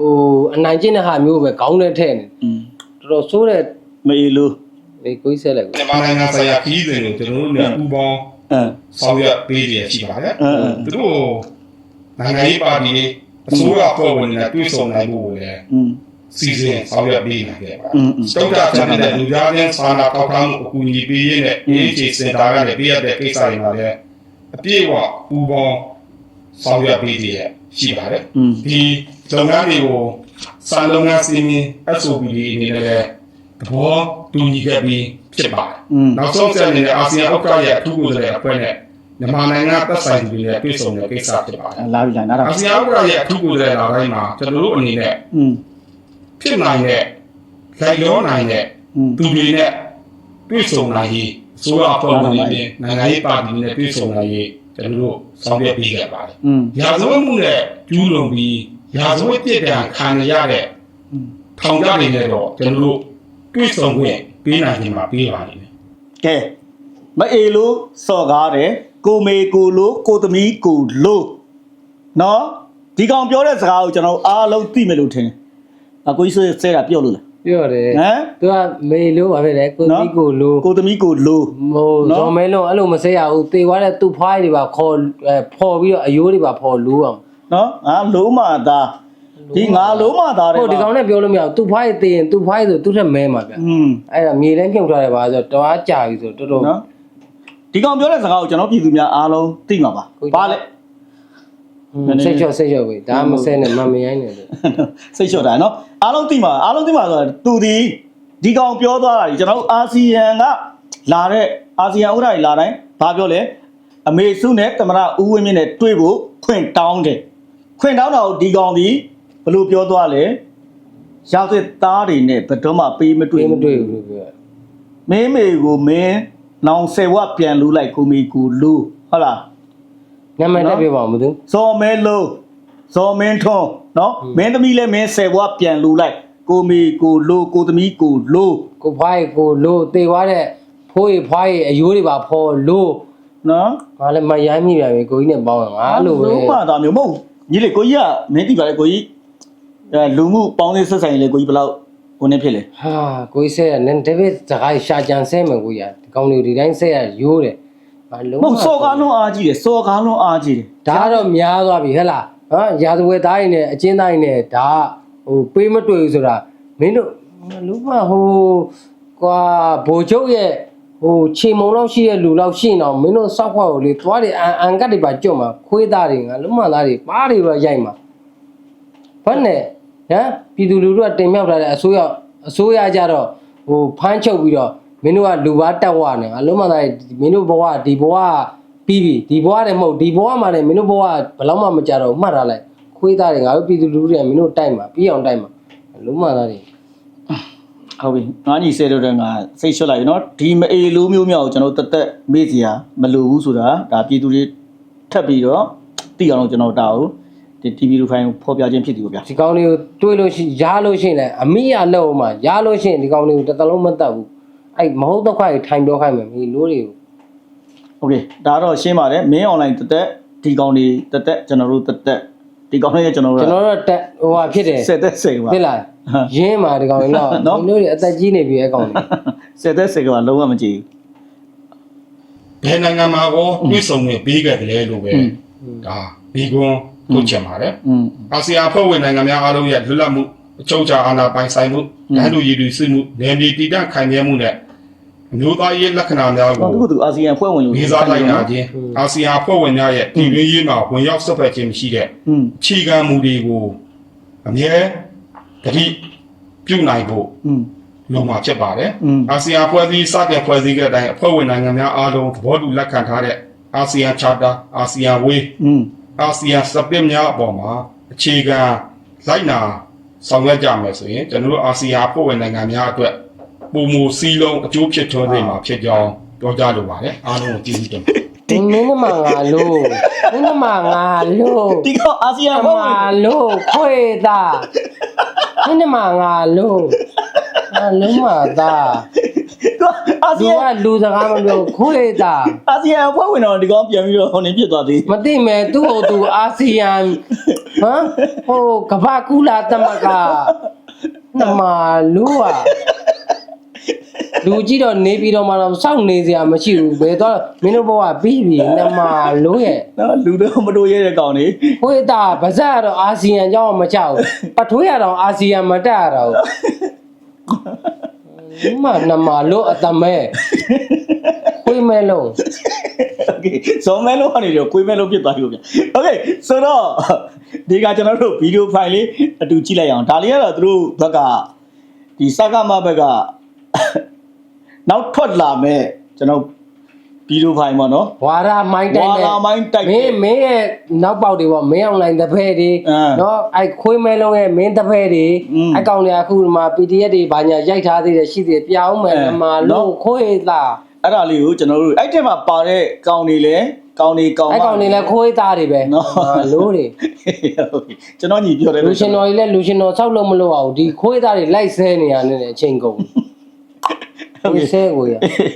ဟိုအနိုင်ကျင့်တဲ့ဟာမျိုးပဲခေါင်းနဲ့ထည့်နေတော်တော်ဆိုးတဲ့မအေလို့ဒီကိုကြီးဆက်လိုက်ကိုမြန်မာနိုင်ငံဆိုင်ရာခီးတွေကိုကျွန်တော်တို့လည်းပူပေါင်းအဲဆောင်ရွက်ပေးရရှိပါတယ်သူတို့နိုင်ငံရေးပါတီအစိုးရဖွဲ့ဝင်တွေတွေ့ဆုံနိုင်ဖို့လည်းစီစဉ်ဆောင်ရွက်ပေးနိုင်ခဲ့ပါတုတ်တာချန်နယ်လူသားချင်းစာနာကောက်ထားမှုအကူအညီပေးရတဲ့ AHA စင်တာကလည်းပေးရတဲ့ကိစ္စတွေမှာလည်းအပြည့်အဝပူပေါင်းဆောင်ရွက်ပေးရရှိပါတယ်ဒီ လုပ်ငန်းတွေကိုစာလုပ်ငန်းစီမင်း SOP တွေအနေနဲ့လည်းသဘောတူညီခဲ့ပြီးဖြစ်ပါတယ်။နောက်ဆုံးဆက်နေတဲ့အာဆီယံဥက္ကဋ္ဌရဲ့အထူးကိုယ်စားလှယ်အဖွဲ့နဲ့မြန်မာနိုင်ငံသက်ဆိုင်သူတွေနဲ့တွေ့ဆုံတဲ့ကိစ္စဖြစ်ပါတယ်။လာပြီလားနားတော့အာဆီယံဥက္ကဋ္ဌရဲ့အထူးကိုယ်စားလှယ်လာတိုင်းမှာကျွန်တော်တို့အနေနဲ့ဖြစ်နိုင်တဲ့လိုက်လျောနိုင်တဲ့သူတွေနဲ့တွေ့ဆုံနိုင်ရေးအစိုးရအဖွဲ့ဝင်တွေနဲ့နိုင်ငံရေးပါတီတွေနဲ့တွေ့ဆုံနိုင်ရေးကျွန်တော်တို့ဆောင်ရွက်ပေးခဲ့ပါတယ်။ရာဇဝတ်မှုနဲ့ကျူးလွန်ပြီး ရာဇဝတ်ပြစ်ဒဏ်ခံရတဲ့อืมထောင်ကြနေနဲ့တော့ကျွန်တော်တို့တွေ့ဆုံခွင့်ပေးနိုင်ခြင်းမှာပေးပါလိမ့်မယ်ကဲမအေလို့စော်ကားတယ်ကိုမေကိုလို့ကိုသမီးကိုလို့နော်ဒီကောင်ပြောတဲ့စကားကိုကျွန်တော်အားလုံးသိမယ်လို့ထင်တယ်အကိုကြီးဆွဲဆဲတာပြောလို့လားပြောတယ်ဟမ်သူကမေလို့ပါပဲလေကိုတိကိုလို့ကိုသမီးကိုလို့ဟိုနော်ဇော်မဲလုံးအဲ့လိုမစဲရဘူးတေသွားတဲ့သူ့ဖွားတွေပါခေါ်အဲဖော်ပြီးတော့အယိုးတွေပါဖော်လို့အောင် နော်ငါလုံးမသားဒီငါလုံးမသားတယ်ဟုတ်ဒီကောင်နဲ့ပြောလို့မရဘူးသူ့ဖွားတွေတေရင်သူ့ဖွားတွေဆိုသူ့ထက်မဲမှာဗျอืมအဲ့ဒါမြေလည်းမြုပ်ထားတယ်ပါဆိုတော့တအားကြာပြီဆိုတော့တော်တော်နော်ဒီကောင်ပြောတဲ့စကားကိုကျွန်တော်ပြည်သူများအားလုံးသိမှာပါဘာလဲစိတ်ချော့စိတ်ချော့ပဲဒါမှမစဲနဲ့မမရိုင်းနဲ့လို့စိတ်လျှော့တာနော်အားလုံးသိမှာအားလုံးသိမှာဆိုတာသူဒီဒီကောင်ပြောသွားတာဒီကျွန်တော်တို့အာဆီယံကလာတဲ့အာဆီယံဥက္ကဋ္ဌကြီးလာတိုင်းဘာပြောလဲအမေစုနဲ့သမရဦးဝင်းမြင့်နဲ့တွေ့ဖို့ခွင့်တောင်းတယ် ခွင့်တောင်းတာကိုဒီကောင်ဒီဘယ်လိုပြောသွားလဲရောက်တဲ့သားတွေနဲ့ဘယ်တော့မှပေးမတွေ့တွေ့မတွေ့ဘူးလို့ပြောမင်းမေကိုမင်းနောင်ဆယ်ဝပြန်လူလိုက်ကိုမီကိုလူဟုတ်လားနာမည်တက်ပြပါဦးမသူဇော်မဲလုံးဇော်မင်းထွန်းနော်မင်းသမီးလည်းမင်းဆယ်ဘွားပြန်လူလိုက်ကိုမီကိုလိုကိုသမီးကိုလိုကိုဖွားရီကိုလို့တေသွားတဲ့ဖိုးရီဖွားရီအယိုးတွေပါဖော်လို့နော်ငါလည်းမရိုင်းမိပြန်ပြီကိုကြီးနဲ့ပေါင်းရင်ငါလိုပဲလုံးမသားမျိုးမဟုတ် ညီလေးကိုကြီးကမင်းသိပါလေကိုကြီးအဲလူမှုပေါင်းစည်းဆက်ဆံရေးလေကိုကြီးဘယ်လောက်ဟိုနေဖြစ်လဲဟာကိုကြီးဆဲရနန်ဒေးဗစ်စကားရှာကြံဆဲမယ်ကိုကြီးဒီကောင်လေးဒီတိုင်းဆဲရရိုးတယ်မလုံးမဟုတ်စော်ကားလုံးအားကြီးတယ်စော်ကားလုံးအားကြီးတယ်ဒါကတော့များသွားပြီဟဲ့လားဟမ်ရာဇဝတ်သားတွေနဲ့အချင်းသားတွေနဲ့ဒါဟိုပေးမတွေ့ဘူးဆိုတာမင်းတို့လူမဟိုကွာဘိုလ်ချုပ်ရဲ့ ဟိုခြေမုံလောက်ရှိတဲ့လူလောက်ရှိနေအောင်မင်းတို့စောက်ခွက်ကိုလေသွားတယ်အန်အန်ကတ်တွေပါကြွတ်မှာခွေးသားတွေငါလုံးမသားတွေပါးတွေပါရိုက်မှာဘာနဲ့ဟမ်ပြည်သူလူထုကတင်မြောက်ထားတဲ့အစိုးရအစိုးရကြတော့ဟိုဖမ်းချုပ်ပြီးတော့မင်းတို့ကလူပါတက်ဝနေငါလုံးမသားတွေမင်းတို့ဘဝဒီဘဝကပြီးပြီဒီဘဝတည်းမဟုတ်ဒီဘဝမှာလည်းမင်းတို့ဘဝကဘယ်တော့မှမကြတော့ဘူးမှတ်ထားလိုက်ခွေးသားတွေငါတို့ပြည်သူလူထုတွေကမင်းတို့တိုက်မှာပြီးအောင်တိုက်မှာလုံးမသားတွေ ဟုတ်ပြီငါညီဆဲတော့တဲ့ငါစိတ်ချွတ်လိုက်နော်ဒီမအေလူမျိုးမျိုးကိုကျွန်တော်တက်တက်မေ့စီရမလိုဘူးဆိုတာဒါပြည်သူတွေထပ်ပြီးတော့သိအောင်လို့ကျွန်တော်တာကိုဒီ TV လိုဖိုင်ကိုဖော်ပြခြင်းဖြစ်ဒီကိုဗျာ ဒီကောင်တွေကိုတွေးလို့ရှိရားလို့ရှိရင်လည်းအမိရလက်အောင်မှာရားလို့ရှိရင်ဒီကောင်တွေကိုတစ်သလုံးမတတ်ဘူးအဲ့မဟုတ်တော့ခွာထိုင်ပြောခိုင်းမယ်မင်းလို့တွေကို โอเคဒါတော့ရှင်းပါတယ်မင်း online တက်တက်ဒီကောင်တွေတက်တက်ကျွန်တော်တို့တက်တက်ဒီကောင်တွေကျွန်တော်တို့ ကျွန်တော်တို့တက်ဟိုဟာဖြစ်တယ် ဆက်သက်စိတ်ပါ သိလား ရင်းမှာဒီကောင်တော့မင်းတို့တွေအသက်ကြီးနေပြီအဲ့ကောင်တွေဆယ်သက်ဆယ်ကလုံးဝမကြည့်ဘယ်နိုင်ငံမှာကိုနှိမ့်ဆောင်နေပြီးခဲ့တယ်လို့ပဲဒါဘီကွန်ထုတ်ချင်ပါတယ်အာဆီယံဖွဲ့ဝင်နိုင်ငံများအားလုံးရဲ့လွတ်လပ်မှုအချုပ်အခြာအာဏာပိုင်ဆိုင်မှုဓာတ်လူရည်သူစစ်မှုနယ်မြေတည်တံ့ခိုင်မြဲမှုနဲ့အမျိုးသားရေးလက္ခဏာများကိုအခုသူအာဆီယံဖွဲ့ဝင်လို့ရေးစားလိုက်တာချင်းအာဆီယံဖွဲ့ဝင်များရဲ့ပြည်တွင်းရေးမှာဝင်ရောက်ဆက်ဖက်ခြင်းမရှိတဲ့အခြေခံမူတွေကိုအမြဲ ဂတိပြုနိုင်ဖို့လုံမှာဖြစ်ပါတယ်အာဆီယံဖွဲ့စည်းစတဲ့ဖွဲ့စည်းတဲ့အတိုင်းအဖွဲ့ဝင်နိုင်ငံများအားလုံးသဘောတူလက်ခံထားတဲ့အာဆီယံချာတာအာဆီယံဝေးအာဆီယံစပစ်များအပေါ်မှာအခြေခံလိုက်နာဆောင်ရွက်ကြမယ်ဆိုရင်ကျွန်တော်တို့အာဆီယံအဖွဲ့ဝင်နိုင်ငံများအတွက်ပုံမူစည်းလုံးအကျိုးဖြစ်ထွန်းနေမှာဖြစ်ကြောင်းပြောကြားလိုပါတယ်အားလုံးကိုကျေးဇူးတင်ပါတယ် မင်းတို့မှငါလို့မင်းတို့မှငါလို့ဒီကောင်အာဆီယံအဖွဲ့မဝင်လို့ခွေသားမင်းတို့မှငါလို့ငါလုံးမသားသူအာသူဆီယံကလူစကားမပြောခွေသားအာဆီယံဖွဲ့ဝင်တော့ဒီကောင်ပြန်ပြီးတော့ဟိုနေဖြစ်သွားသေးမသိမဲ့သူ့ဟိုသူအာဆီယံဟမ်ဟိုကမ္ဘာကူလာတမကနမလူอ่ะ လူကြီးတော့နေပြီးတော့မှတော့စောင့်နေစရာမရှိဘူးဘယ်တော့မင်းတို့ဘဝပြီးပြီနမလို့ရဲ့နော်လူတော့မတို့ရဲတဲ့ကောင်နေဟိုတာဗဇက်ကတော့အာဆီယံကြောင်းမကြောက်ပထွေးရတော့အာဆီယံမတက်ရတော့မနမလို့အတမဲကိုယ်မဲလို့ Okay ဇော်မဲလို့ကနေတော့ကိုယ်မဲလို့ဖြစ်သွားပြီဗျ Okay ဆိုတော့ဒီကကျွန်တော်တို့ဗီဒီယိုဖိုင်လေးအတူကြည့်လိုက်အောင်ဒါလေးကတော့သူတို့ဘက်ကဒီစကမဘက်က နောက်ထွက်လာမဲ့ကျွန်တော်ဗီဒီယိုဖိုင်ပေါ့နော် ဝါရမိုင်းတိုက်ဝါရမိုင်းတိုက်မင်းမင်းရဲ့နောက်ပေါက်တွေပေါ့မင်းအွန်လိုင်းတစ်ဖဲတွေအင်းနော်အဲခွေးမဲလုံးရဲ့မင်းတစ်ဖဲတွေอืมအကောင်တွေအခုဒီမှာ PDF တွေဘာညာရိုက်ထားသေးတယ်ရှိသေးတယ်ပြောင်းမယ်အဲနမနော် လို့ခွေးသားအဲ့ဒါလေးကိုကျွန်တော်တို့အဲ့ထဲမှာပါတဲ့ကောင်တွေလည်းကောင်တွေကောင်မအဲကောင်တွေလည်းခွေးသားတွေပဲနော်အာလို့တွေဟုတ်ပြီကျွန်တော်ညီပြောတယ်လူရှင်တော်ကြီးလည်းလူရှင်တော်ဆောက်လို့မလို့အောင်ဒီခွေးသားတွေလိုက်ဆဲနေရတဲ့အချိန်ကုန် ဟုတ် ခွေး ပြီ ဆဲကိုရ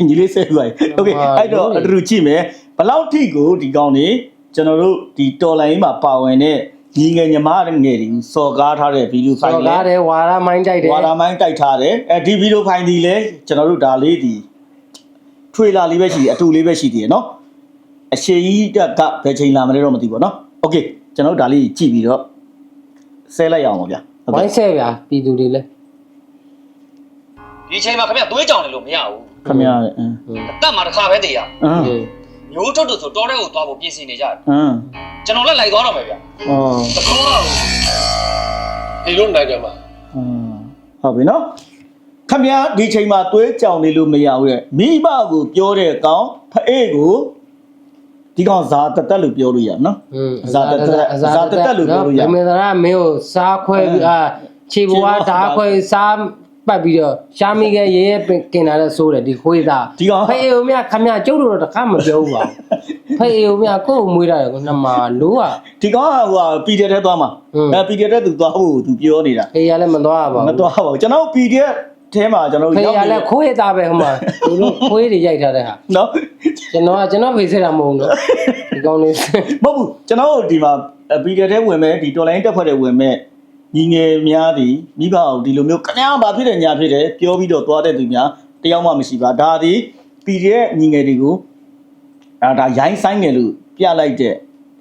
ညီလေးဆဲပြပါโอเค ဟာ အဲ့တော့ လို့ အတူတူကြည့်မယ်ဘယ်လောက်ထိကိုဒီကောင်တွေကျွန်တော်တို့ဒီတော်လိုင်းမှာပါဝင်တဲ့ညီငယ်ညီမငယ်တွေစော်ကားထားတဲ့ဗီဒီယိုဖိုင် ဆော် လေး ကားတယ်ဝါရမိုင်းတိုက်တယ် ဝါရာမိုင်းတိုက်ထားတယ်အဲဒီဗီဒီယိုဖိုင်ဒီလဲကျွန်တော်တို့ဒါလေးဒီထွေလာလေးပဲရှိတယ်အတူလေးပဲရှိသေးတယ်เนาะအရှိကြီးတက်ကဘယ်ချိန်လာမလဲတော့မသိဘူးเนาะโอเคကျွန်တော်တို့ဒါလေးကြည့်ပြီးတော့ဆဲလိုက်အောင်ပါဗျာဟုတ် ဝို ကဲ့ င်းဆဲဗျာပြည်သူတွေလည်း ဒီချိန်မှာခင်ဗျသွေးကြောင်နေလို့မရဘူးခင်ဗျာတဲ့အင်းအသက်မှာတစ်ခါပဲတည်ရအင်းရိုးထုတ်တူဆိုတော်တဲ့ကိုသွားဖို့ပြင်ဆင်နေကြတယ်အင်းကျွန်တော်လည်းလိုက်သွားတော့မယ်ဗျအော်တကောတော့ဒီလိုနိုင်ငံမှာအင်းဟုတ်ပြီနော်ခင်ဗျာဒီချိန်မှာသွေးကြောင်နေလို့မရဘူးရဲ့မိဘကိုပြောတဲ့ကောင်ဖအေးကိုဒီကောင်ဇာတတက်လို့ပြောလို့ရနော်ဇာတတက်ဇာတတက်လို့ပြောလို့ရမေမသာမင်းကိုစားခွဲပြီးအာခြေဘွားဓာခွဲစား ပတ်ပြီးတော့ရှားမိခဲ့ရဲရဲကင်လာတဲ့ဆိုးတယ်ဒီခွေးသားဒီကောင်ဖေအေဦးမြခမကျုပ်တို့တော့တခါမပြောဘူးပါဖေအေဦးမြကိုယ်ကိုမွေးရတယ်ကိုနှမလို့อ่ะဒီကောင်ကဟိုပီဒီထဲသွားမှာဟွန်းအဲပီဒီထဲသူသွားဖို့သူပြောနေတာဖေရလည်းမသွားပါမဘူးသွားပါဘူးကျွန်တော်ပီဒီထဲမှာကျွန်တော်ဖေရောက်ရနေလည်းခွေးသားပဲဟိုမှာသူတို့ခွေးတွေရိုက်ထားတဲ့ဟာနော်ကျွန်တော်ကကျွန်တော်ဖေးစတာမဟုတ်ဘူးနော်ဒီကောင်းလေးမဟုတ်ဘူးကျွန်တော်တို့ဒီမှာပီဒီထဲဝင်မဲ့ဒီတော်လိုင်းတက်ဖွဲ့တဲ့ဝင်မဲ့ ညီငယ်များဒီမိဘအောင်ဒီလိုမျိုးခဏဘာဖြစ်တယ်ညာဖြစ်တယ်ပြောပြီးတော့သွားတဲ့သူများတယောက်မှမရှိပါဒါဒီပီဒီရဲ့ညီငယ်တွေကိုအဲဒါရိုင်းဆိုင်ငယ်လို့ပြလိုက်တဲ့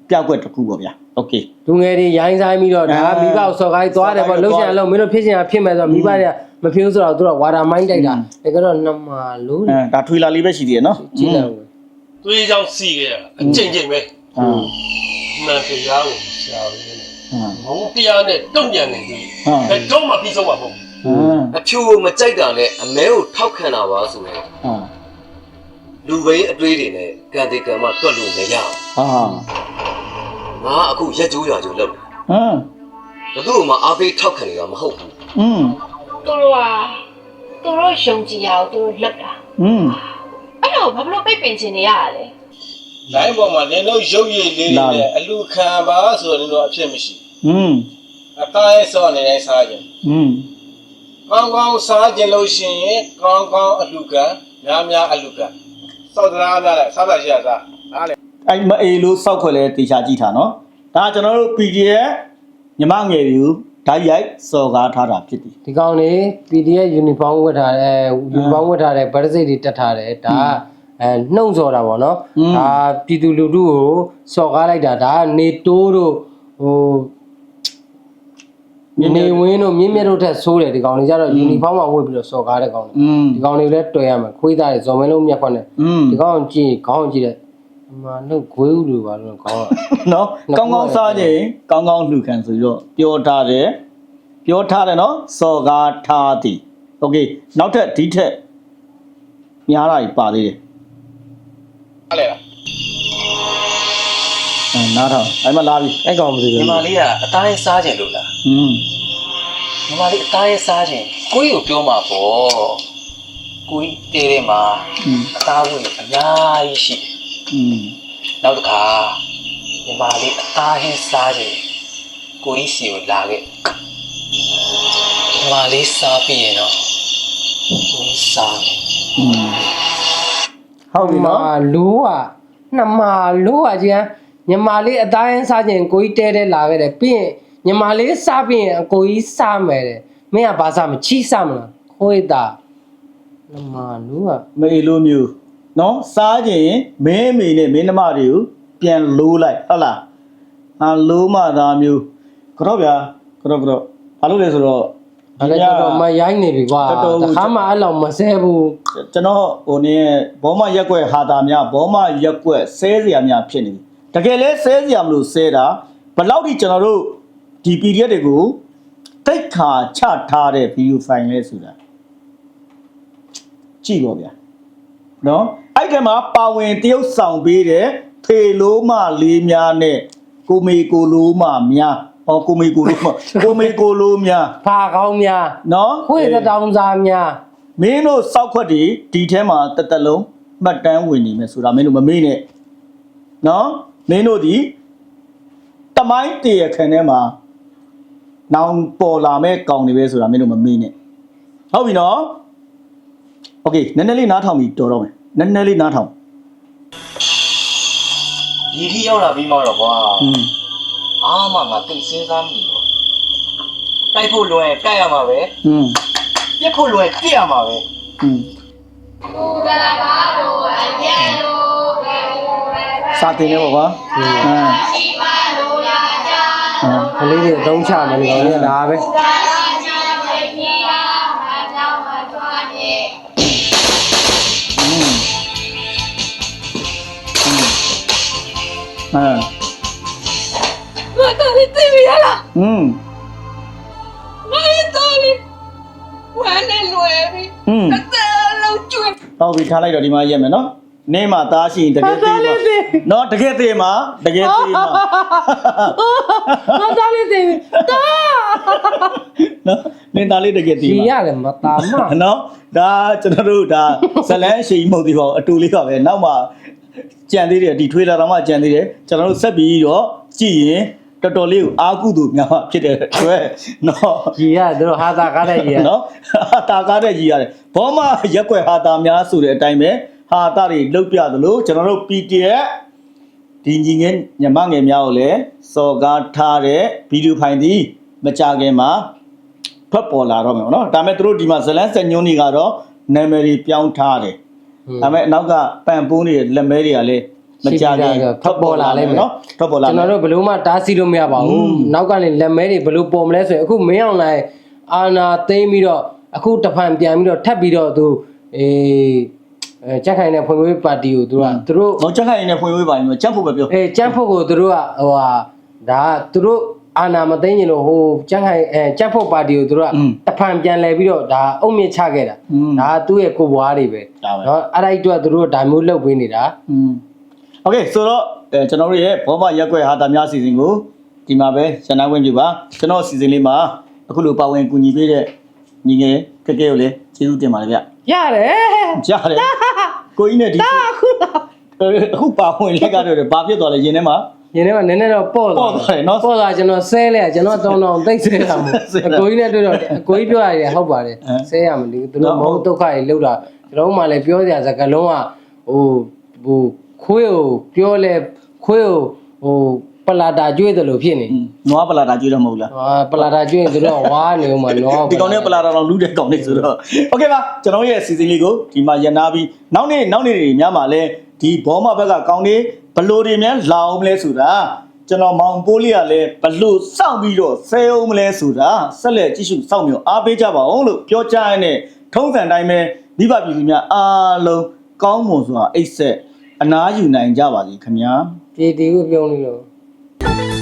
ပြကွက်တစ်ခုပေါ့ဗျာโอเค လူငယ်တွေရိုင်းဆိုင်ပြီးတော့ဒါ အာ မိဘကိုစော်ကိုင်းသွားတယ်ပေါ့ စော် လှုပ် ကိုင်း ရှားလုံးမင်းတို့ဖြစ်ချင်တာဖြစ်မယ်ဆိုတော့မိဘတွေကမဖြစ်ဘူးဆိုတော့သူတို့ကဝါတာမိုင်းတိုက်တာ อืม ဒါကတော့နှမလို့ အဲဒါထွေလာလေးပဲရှိသေးတယ်နော် ကြည့်လိုက်ဦး သွေးကြောင့်စီခဲ့ရအကျင့်ကျင့်ပဲ ဟမ် မှန်တရားကိုရှာရ င်း ဟမ် ဘုံတရားနဲ့တုံ့ပြန်နေပြီ ဟမ် ဘယ်တော့မှပြီးဆုံးမှာမဟုတ်ဘူး ဟမ် အဖြူကိုမကြိုက်တာနဲ့အမဲကိုထောက်ခံတာပါဆိုရင် ဟမ် လူဘိန်းအတွေးတွေနဲ့ကံတေကံမတွက်လို့မရအောင် ဟာ ငါအခုရက်ကြိုးရွာကြိုးလုပ်တယ် ဟမ် ဘယ်သူ့မှအားပေးထောက်ခံနေတာမဟုတ်ဘူး อืม သူတို့ကသူတို့ယုံကြည်ရအောင်သူတို့လှုပ်တာ อืม အဲ့တော့ဘာလို့ပိတ်ပင်ချင်နေရတာလဲ လိုင်းပေါ်မှာလင်းလို့ရုပ်ရည်လေး လာ တွေ တယ် နဲ့အလူခံပါဆိုတော့အဖြစ်မရှိ 嗯，အတားရဲ့စောနေတိုင်းစားခြင်း嗯，ကောင်းကောင်းစားခြင်းလို့ရှိရင်ကောင်းကောင်းအလူကံများများအလူကံစောက်သလားလားစားတာရှိရစားနားလေအဲ့မအေလို့စောက်ခွက်လဲတေချာကြည့်ထားနော်။ဒါကျွန်တော်တို့ PDF ညီမငယ်တွေကိုဓာတ်ရိုက်စော်ကားထားတာဖြစ်တယ် ဒီကောင်လေး PDF uniform ဝတ်ထားတယ် uniform ဝတ်ထားတယ်ဗတ်စစ်တွေတက်ထားတယ်ဒါကအဲနှုံစော်တာပေါ့နော်อืม ဒါပြည်သူလူထုကိုစော်ကားလိုက်တာဒါကနေတိုးတို့ဟို နေ တ် ဝင်းတို့မြင့်မြတ်တို့ထက်ဆိုးတယ်ဒီကောင်လေးကျတော့ uniform မှာဝတ်ပြီးတော့စော်ကားတဲ့ကောင်လေး อืม ဒီကောင်လေးလည်းတွေ့ရမယ်ခွေးသားတွေဇော်မင်းလုံးမြက်ခွက်နဲ့ อืม ဒီကောင်ကြည့်ခေါင်းကြည့်တယ်အမှန်တော့ဂွေးဥလူပါလို့ခေါင်းက နော်ကောင်းကောင်းစားခြင်းကောင်းကောင်းလှူခံဆိုပြီးတော့ပြောထားတယ်ပြောထားတယ်နော်စော်ကားထားသည်โอเคနောက်ထပ်ဒီထက်များတာကြီးပါသေးတယ် အားလေလား အဲ နားထောင်အဲ့မှာလာပြီအဲ့ကောင်မသိဘူးညီမလေးကအသားရဲ့စားခြင်းလို့လားဟွန်းညီမလေးအသားရဲ့စားခြင်းကိုကြီးကိုပြောမှာပေါ့ကိုကြီးတဲထဲမှာအသားဝင်အများကြီးရှိတယ်ဟွန်းနောက်တစ်ခါညီမလေးအသားဟင်းစားခြင်းကိုကြီးစီကိုလာခဲ့ညီမလေးစားပြီးရင်တော့ကိုကြီးစားတယ်ဟွန်းဟုတ်ပြီနော်လူကနှမလူကကျန် ညီမလေးအသားရင်းစားခြင်းကိုကြီးတဲတဲလာခဲ့တယ်ပြီးရင်ညီမလေးစားပြီးရင်အကိုကြီးစားမယ်တဲ့မင်းကဘာစားမချီစားမလားခွေးသားလမလူကမေလိုမျိုးနော်စားခြင်းရင်မင်းအမေနဲ့မင်းနှမတွေကိုပြန်လိုးလိုက်ဟုတ်လားအာလိုးမှသာမျိုးကတော့ဗျာကတော့ကတော့ဘာလို့လဲဆိုတော့အဲ့ဒါတော်တော်မရိုင်းနေပြီကွာတော်တော်တခါမှအဲ့လောက်မဆဲဘူးကျွန်တော်ဟိုနေဘောမရက်ွက်ဟာတာများဘောမရက်ွက်ဆဲစရာများဖြစ်နေပြီ တကယ်လဲဆဲစရာမလို့ဆဲတာဘယ်လောက်ထိကျွန်တော်တို့ဒီ PDF တွေကိုတိတ်ခါချထားတဲ့ video file လဲဆိုတာကြည့်ပါဗျာနော်အဲ့ဒီမှာပါဝင်တရုတ်ဆောင်ပေးတဲ့ဖေလိုးမလေးများနဲ့ကိုမေကိုလိုးမများဟောကိုမေကိုလိုးမကိုမေကိုလိုးများဖာကောင်းများနော်ခွေသတောင်စားများမင်းတို့စောက်ခွက်တွေဒီထဲမှာတက်တက်လုံးမှတ်တမ်းဝင်နေမယ်ဆိုတာမင်းတို့မမေ့နဲ့နော် မင်းတို့ဒီတမိုင်းတရခန်ထဲမှာနောင်ပေါ်လာမဲ့ကောင်တွေပဲဆိုတာမင်းတို့မမေ့နဲ့ဟုတ်ပြီနော်โอเคနည်းနည်းလေးနားထောင်ပြီးတော်တော့မယ်နည်းနည်းလေးနားထောင် ဒီထီရောက်လာပြီးမှတော့ကွာ อืม အားမငါသိစဉ်းစားမိတော့တိုက်ဖို့လွယ်တိုက်ရမှာပဲ อืม ပြက်ဖို့လွယ်ပြက်ရမှာပဲ อืม စာတင်နေပေါ့ကွာအင်းကလေးတွေအသုံးချမယ်လို့လည်းဒါပဲဟမ်မတော်ရီတီဗီရလားဟမ်မတော်ရီဝမ်းနဲ့လွယ်ပြီအသက်လုံးကျွတ်တော့ပြီးထားလိုက်တော့ဒီမှာရက်မယ်နော် နေမှာသားရှိရင်တကယ်သေးမှာနော်တကယ်သေးမှာတကယ်သေးမှာဟာတားလေးသိပြီတာနော်နေသားလေးတကယ်သေးဒီမှာရတယ်မတာမနော်ဒါကျွန်တော်တို့ဒါဇလန်းအရှိန်မဟုတ်သေးပါဘူးအတူလေးပါပဲနောက်မှကြံသေးတယ်ဒီထွေးလာတော့မှကြံသေးတယ်ကျွန်တော်တို့ဆက်ပြီးတော့ကြည့်ရင်တော်တော်လေးကိုအာကုသူများမှဖြစ်တဲ့အတွက်နော်ကြီးရသူတို့ဟာတာကားတဲ့ကြီးရနော်ဟာတာကားတဲ့ကြီးရတယ်ဘောမရက်ွက်ဟာတာများဆိုတဲ့အတိုင်းပဲ ဟာတာတွေလုတ်ပြသလိုကျွန်တော်တို့ PDF ဒီညီငယ်ညမငယ်များကိုလည်းစော်ကားထားတဲ့ဗီဒီယိုဖိုင်ဒီမကြခင်မှာဖတ်ပေါ်လာတော့မယ်ပေါ့နော်ဒါပေမဲ့သူတို့ဒီမှာဇလန်းစက်ညွန်းတွေကတော့နာမည်တွေပြောင်းထားတယ်ဒါပေမဲ့အနောက်ကပန်ပိုးနေတဲ့လက်မဲတွေကလည်းမကြခင်ထွက်ပေါ်လာလိမ့်မယ်နော်ထွက်ပေါ်လာကျွန်မယ်တော်တို့ဘလို့မှတားဆီးလို့မရပါอืဘူးมနောက်ကနေလက်မဲတွေဘလို့ပေါ်မလဲဆိုရင်အခုမင်းအောင်လိုက်အာနာသိမ်းပြီးတော့အခုတဖန်ပြန်ပြီးတော့ထပ်ပြီးတော့သူအေး အဲကြက်ခိုင်တဲ့ဖွံ့ဖြိုးရေးပါတီကိုသူကသူတို့ တော့ချက်ခိုင်နေဖွင့်ဝေးပါရင်ချက်ဖို့ပဲပြော အေးကျန်းဖို့ကိုသူတို့ကဟိုဟာဒါကသူတို့အာနာမသိမ်းရင်လို့ဟိုကျန်းခိုင်အဲကျန်းဖို့ပါတီကိုသူတို့ကတဖန်ပြန်လဲပြီးတော့ဒါအုံမြင့်ချခဲ့တာဒါကသူ့ရဲ့ကိုယ်ဘွားတွေပဲ ဒါပဲ เนาะအဲ့ဒါကြီးတော့သူတို့ဒါမျိုးလုပ်ပေးနေတာ อืมโอเคဆိုတော့အဲကျွန်တော်တို့ရဲ့ဘောမရက်ွက်ဟာတာများအစီအစဉ်ကိုဒီမှာပဲရှင်းနိုင်ဝင်ပြပါကျွန်တော်အစီအစဉ်လေးမှာအခုလိုပါဝင်ကူညီပေးတဲ့ညီငယ်ကဲကဲကိုလည်းကျေးဇူးတင်ပါတယ်ဗျ ရတယ်ကြားတယ်ကိုကြီးနဲ့ဒီအခုအခုပါဝင်လက်ကတော့ဘာဖြစ်သွားလဲရင်ထဲမှာရင်းထဲမှာနည်းနည်းတော့ပေါ့ပေါ့သွားတယ်နော်ပေါ့သွားကျွန်တော်ဆဲလဲကျွန်တော်တောင်းတောင်းတိတ်ဆဲတာမို့ဆဲတာအကိုကြီးနဲ့တွေ့တော့အကိုကြီးပြောရတယ်ဟုတ်ပါတယ်ဟမ်ဆဲရမယ်ဒီသူနော်တို့မဟုတ်ဒုက္ခတွေလောက်တာကျွန်တော်တို့မှလည်းပြောစရာစကားလုံးကဟိုဟိုခွေးကိုပြောလဲခွေးကိုဟို ပလာတာကျွေးတယ်လို့ဖြစ်နေ อืมနွားပလာတာကြွေးတော့မဟုတ်လား ဟာပလာတာကျွေးရင်သူတို့ကဝါနေဦးမှာနော် ဒီကောင်နဲ့ပလာတာတော့လူတဲ့ကောင်လေးဆိုတော့โอเคပါကျွန်တော်ရဲ့အစီအစဉ်လေးကိုဒီမှာရန်နာပြီးနောက်နေ့နောက်နေ့တွေများမှာလဲဒီဘောမဘက်ကကောင်းနေဘလို့တွေများလာအောင်မလဲဆိုတာကျွန်တော်မောင်ပိုးလေးကလည်းဘလို့စောင့်ပြီးတော့ဆဲအောင်မလဲဆိုတာဆက်လက်ကြည့်ရှုစောင့်မျှော်အားပေးကြပါအောင်လို့ပြောကြရတဲ့ထုံးစံတိုင်းပဲမိဘပြည်သူများအားလုံးကောင်းမွန်စွာအိတ်ဆက်အနားယူနိုင်ကြပါစေခင်ဗျာ ပြည်တီကိုပြောနေ လို့